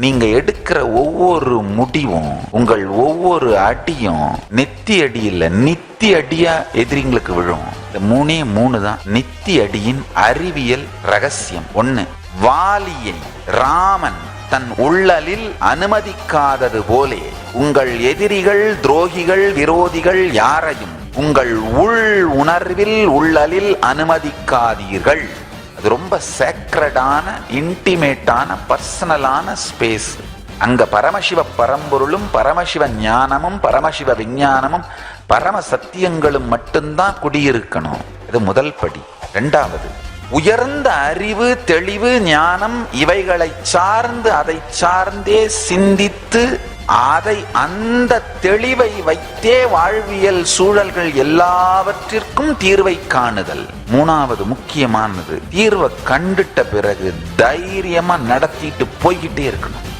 நீங்க எடுக்கிற ஒவ்வொரு முடிவும் உங்கள் ஒவ்வொரு அடியும் நெத்தி அடியில் நித்தி அடியா எதிரிங்களுக்கு விழும். இந்த மூணே மூணு தான் நித்தி அடியின் அறிவியல் ரகசியம். ஒண்ணு வாலியை ராமன் தன் உள்ளலில் அனுமதிக்காதது போலே உங்கள் எதிரிகள் துரோகிகள் விரோதிகள் யாரையும் உங்கள் உள் உணர்வில் உள்ளலில் அனுமதிக்காதீர்கள். அது ரொம்ப சேக்ரடான இன்டிமேட்டான பர்சனலான ஸ்பேஸ் அங்க பரமசிவ பரம்பொருளும் பரமசிவ ஞானமும் பரமசிவ விஞ்ஞானமும் பரம சத்தியங்களும் மட்டும்தான் குடியிருக்கணும். இது முதல் படி. ரெண்டாவது உயர்ந்த அறிவு தெளிவு ஞானம் இவைகளை சார்ந்து அதை சார்ந்தே சிந்தித்து அதை அந்த தெளிவை வைத்தே வாழ்வியல் சூழல்கள் எல்லாவற்றிற்கும் தீர்வை காணுதல். மூணாவது முக்கியமானது தீர்வை கண்டுட்ட பிறகு தைரியமா நடத்திட்டு போய்கிட்டே இருக்கணும்.